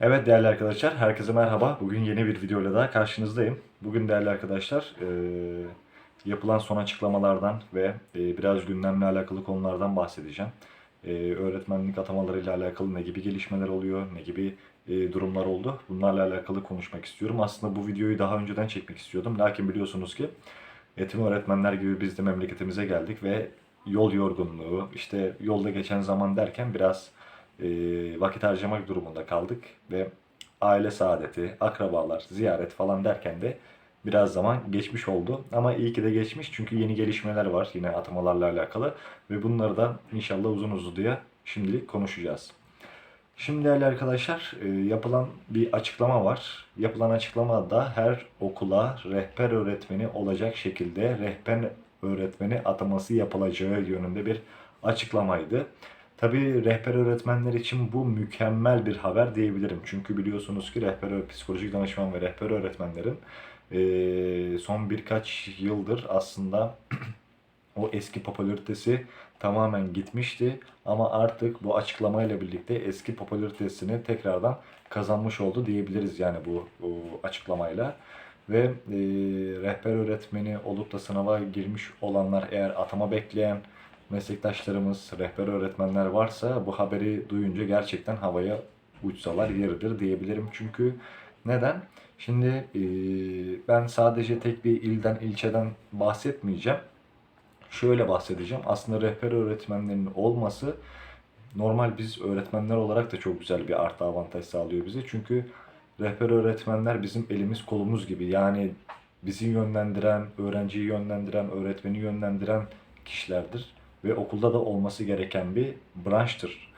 Evet değerli arkadaşlar, herkese merhaba. Bugün yeni bir videoyla daha karşınızdayım. Bugün değerli arkadaşlar, e, yapılan son açıklamalardan ve e, biraz gündemle alakalı konulardan bahsedeceğim. E, öğretmenlik atamalarıyla alakalı ne gibi gelişmeler oluyor, ne gibi e, durumlar oldu. Bunlarla alakalı konuşmak istiyorum. Aslında bu videoyu daha önceden çekmek istiyordum. Lakin biliyorsunuz ki eğitim öğretmenler gibi biz de memleketimize geldik ve yol yorgunluğu, işte yolda geçen zaman derken biraz vakit harcamak durumunda kaldık ve aile saadeti, akrabalar, ziyaret falan derken de biraz zaman geçmiş oldu. Ama iyi ki de geçmiş çünkü yeni gelişmeler var yine atamalarla alakalı ve bunları da inşallah uzun uzadıya şimdilik konuşacağız. Şimdi değerli arkadaşlar e, yapılan bir açıklama var. Yapılan açıklamada her okula rehber öğretmeni olacak şekilde rehber öğretmeni ataması yapılacağı yönünde bir açıklamaydı. Tabii rehber öğretmenler için bu mükemmel bir haber diyebilirim. Çünkü biliyorsunuz ki rehber psikolojik danışman ve rehber öğretmenlerin son birkaç yıldır aslında o eski popülaritesi tamamen gitmişti. Ama artık bu açıklamayla birlikte eski popülaritesini tekrardan kazanmış oldu diyebiliriz yani bu, açıklamayla. Ve rehber öğretmeni olup da sınava girmiş olanlar eğer atama bekleyen meslektaşlarımız, rehber öğretmenler varsa bu haberi duyunca gerçekten havaya uçsalar yeridir diyebilirim. Çünkü neden? Şimdi e, ben sadece tek bir ilden, ilçeden bahsetmeyeceğim. Şöyle bahsedeceğim. Aslında rehber öğretmenlerinin olması normal biz öğretmenler olarak da çok güzel bir artı avantaj sağlıyor bize. Çünkü rehber öğretmenler bizim elimiz kolumuz gibi. Yani bizi yönlendiren, öğrenciyi yönlendiren, öğretmeni yönlendiren kişilerdir. Ve okulda da olması gereken bir branştır.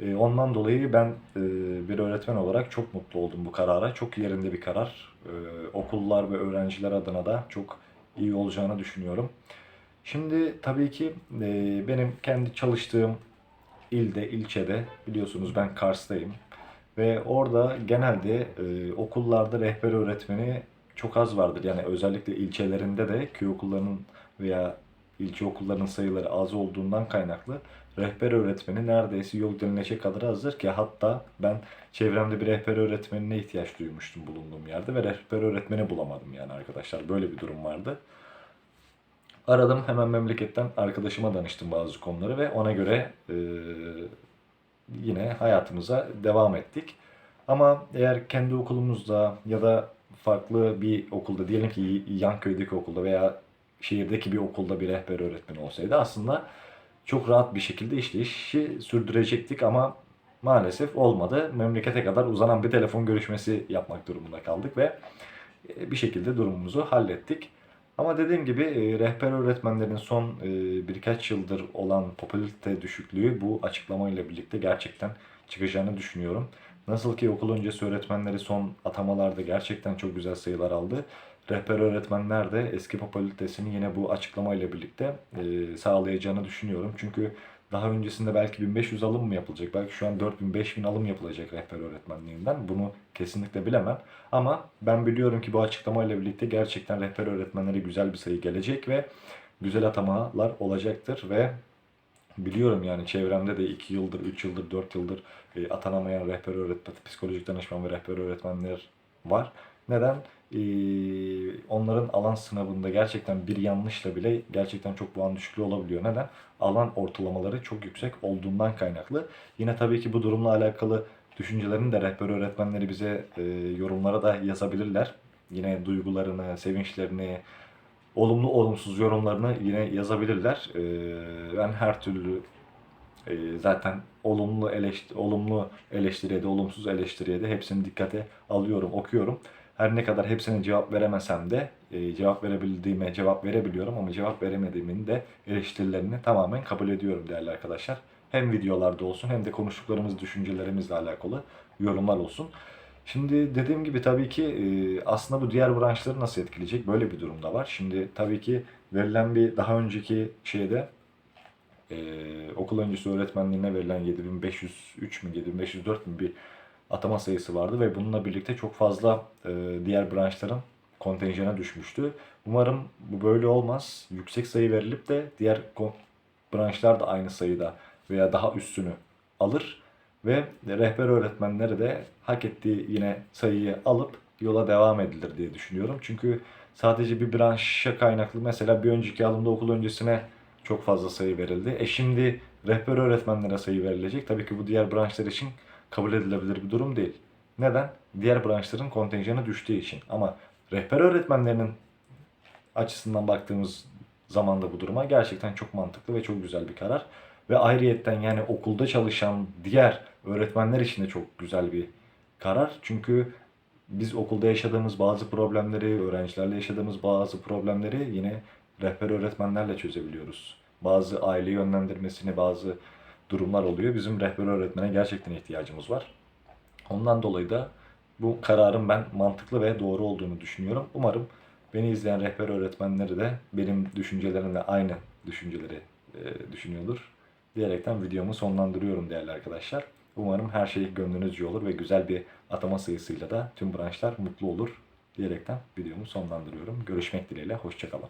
E, Ondan dolayı ben e, bir öğretmen olarak çok mutlu oldum bu karara. Çok yerinde bir karar. E, Okullar ve öğrenciler adına da çok iyi olacağını düşünüyorum. Şimdi tabii ki e, benim kendi çalıştığım ilde, ilçede biliyorsunuz ben Kars'tayım. Ve orada genelde e, okullarda rehber öğretmeni çok az vardır. Yani özellikle ilçelerinde de köy okullarının veya ilçe okullarının sayıları az olduğundan kaynaklı rehber öğretmeni neredeyse yok denilecek kadar azdır ki hatta ben çevremde bir rehber öğretmenine ihtiyaç duymuştum bulunduğum yerde ve rehber öğretmeni bulamadım yani arkadaşlar. Böyle bir durum vardı. Aradım hemen memleketten arkadaşıma danıştım bazı konuları ve ona göre e, yine hayatımıza devam ettik. Ama eğer kendi okulumuzda ya da farklı bir okulda diyelim ki yan köydeki okulda veya şehirdeki bir okulda bir rehber öğretmeni olsaydı aslında çok rahat bir şekilde işleyişi sürdürecektik ama maalesef olmadı. Memlekete kadar uzanan bir telefon görüşmesi yapmak durumunda kaldık ve e, bir şekilde durumumuzu hallettik. Ama dediğim gibi e, rehber öğretmenlerin son e, birkaç yıldır olan popülarite düşüklüğü bu açıklamayla birlikte gerçekten çıkacağını düşünüyorum. Nasıl ki okul öncesi öğretmenleri son atamalarda gerçekten çok güzel sayılar aldı. Rehber öğretmenler de eski popülaritesini yine bu açıklamayla birlikte e, sağlayacağını düşünüyorum. Çünkü daha öncesinde belki 1500 alım mı yapılacak? Belki şu an 4000-5000 alım yapılacak rehber öğretmenliğinden. Bunu kesinlikle bilemem. Ama ben biliyorum ki bu açıklamayla birlikte gerçekten rehber öğretmenlere güzel bir sayı gelecek ve güzel atamalar olacaktır ve biliyorum yani çevremde de 2 yıldır, 3 yıldır, 4 yıldır e, atanamayan rehber öğretmen, psikolojik danışman ve rehber öğretmenler var. Neden? Ee, onların alan sınavında gerçekten bir yanlışla bile gerçekten çok puan düşüklüğü olabiliyor. Neden? Alan ortalamaları çok yüksek olduğundan kaynaklı. Yine tabii ki bu durumla alakalı düşüncelerini de rehber öğretmenleri bize e, yorumlara da yazabilirler. Yine duygularını, sevinçlerini, olumlu olumsuz yorumlarını yine yazabilirler. Ee, ben her türlü e, zaten olumlu eleştiri, olumlu eleştiriye de olumsuz eleştiriye de hepsini dikkate alıyorum, okuyorum. Her ne kadar hepsine cevap veremesem de e, cevap verebildiğime cevap verebiliyorum ama cevap veremediğimin de eleştirilerini tamamen kabul ediyorum değerli arkadaşlar. Hem videolarda olsun hem de konuştuklarımız, düşüncelerimizle alakalı yorumlar olsun. Şimdi dediğim gibi tabii ki e, aslında bu diğer branşları nasıl etkileyecek böyle bir durumda var. Şimdi tabii ki verilen bir daha önceki şeyde e, okul öncesi öğretmenliğine verilen 7503 mü 7504 mü bir atama sayısı vardı ve bununla birlikte çok fazla e, diğer branşların kontenjana düşmüştü. Umarım bu böyle olmaz. Yüksek sayı verilip de diğer branşlar da aynı sayıda veya daha üstünü alır Ve rehber öğretmenlere de hak ettiği yine sayıyı alıp yola devam edilir diye düşünüyorum. Çünkü sadece bir branşa kaynaklı mesela bir önceki alımda okul öncesine çok fazla sayı verildi. E şimdi rehber öğretmenlere sayı verilecek. Tabii ki bu diğer branşlar için kabul edilebilir bir durum değil. Neden? Diğer branşların kontenjanı düştüğü için. Ama rehber öğretmenlerinin açısından baktığımız zaman da bu duruma gerçekten çok mantıklı ve çok güzel bir karar. Ve ayrıyetten yani okulda çalışan diğer öğretmenler için de çok güzel bir karar. Çünkü biz okulda yaşadığımız bazı problemleri, öğrencilerle yaşadığımız bazı problemleri yine rehber öğretmenlerle çözebiliyoruz. Bazı aile yönlendirmesini, bazı durumlar oluyor. Bizim rehber öğretmene gerçekten ihtiyacımız var. Ondan dolayı da bu kararın ben mantıklı ve doğru olduğunu düşünüyorum. Umarım beni izleyen rehber öğretmenleri de benim düşüncelerimle aynı düşünceleri e, düşünüyordur. Diyerekten videomu sonlandırıyorum değerli arkadaşlar. Umarım her şey gönlünüzce olur ve güzel bir atama sayısıyla da tüm branşlar mutlu olur diyerekten videomu sonlandırıyorum. Görüşmek dileğiyle, hoşçakalın.